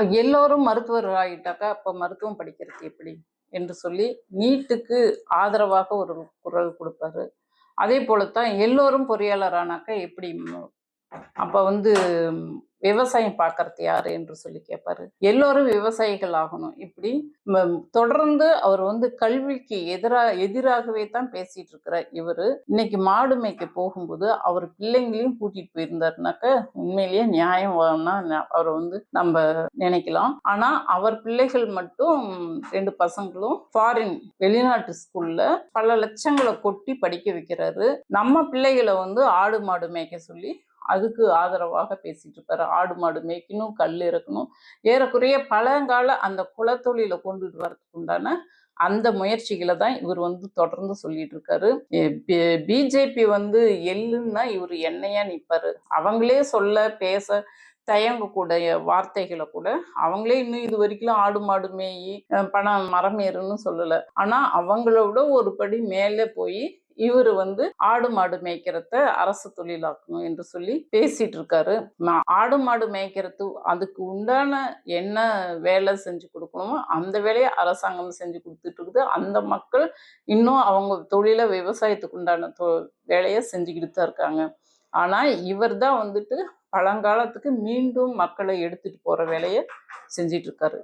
எல்லோரும் மருத்துவர் ஆகிட்டாக்கா அப்போ மருத்துவம் படிக்கிறது எப்படி? என்று சொல்லி நீட்டுக்கு ஆதரவாக ஒரு குரல் கொடுப்பாரு. அதே போலத்தான் எல்லோரும் பொறியாளர் ஆனாக்கா எப்படி அப்போ வந்து விவசாயம் பார்க்கறது யாரு என்று சொல்லி கேட்பாரு எல்லோரும் விவசாயிகள் ஆகணும். இப்படி தொடர்ந்து அவர் வந்து கல்விக்கு எதிரா எதிராகவே தான் பேசிட்டு இருக்கிறார் இவரு. இன்னைக்கு மாடு மேய்க்க போகும்போது அவர் பிள்ளைங்களையும் கூட்டிட்டு போயிருந்தாருனாக்க உண்மையிலேயே நியாயம் வேணா அவரை வந்து நம்ம நினைக்கலாம். ஆனா அவர் பிள்ளைகள் மட்டும் ரெண்டு பசங்களும் ஃபாரின் வெளிநாட்டு ஸ்கூல்ல பல லட்சங்களை கொட்டி படிக்க வைக்கிறாரு. நம்ம பிள்ளைகளை வந்து ஆடு மாடு மேய்க்க சொல்லி அதுக்கு ஆதரவாக பேசிட்டு இருப்பாரு. ஆடு மாடு மேய்க்கணும் கல் இறக்கணும். ஏறக்குறைய பழங்கால அந்த குலத்தொழில கொண்டுட்டு வரதுக்கு உண்டான அந்த முயற்சிகளை தான் இவர் வந்து தொடர்ந்து சொல்லிட்டு இருக்காரு. பிஜேபி வந்து எள்ளுன்னா இவர் என்னையா நிற்பாரு அவங்களே சொல்ல பேச தயங்கக்கூடிய வார்த்தைகளை கூட அவங்களே இன்னும் இது வரைக்கும் ஆடு மாடு மேயி பணம் மரம் ஏறுன்னு சொல்லலை. ஆனால் அவங்களோட ஒரு படி மேலே போய் இவர் வந்து ஆடு மாடு மேய்க்கிறத அரசு தொழிலாக்கணும் என்று சொல்லி பேசிட்டு இருக்காரு ஆடு மாடு மேய்க்கிறது அதுக்கு உண்டான என்ன வேலை செஞ்சு கொடுக்கணுமோ அந்த வேலையை அரசாங்கம் செஞ்சு கொடுத்துட்டு இருக்குது அந்த மக்கள் இன்னும் அவங்க தொழிலை விவசாயத்துக்கு உண்டான தொ வேலையை செஞ்சுக்கிட்டு தான் இருக்காங்க. ஆனால் இவர் தான் வந்துட்டு பழங்காலத்துக்கு மீண்டும் மக்களை எடுத்துட்டு போற வேலையை செஞ்சிட்டு இருக்காரு.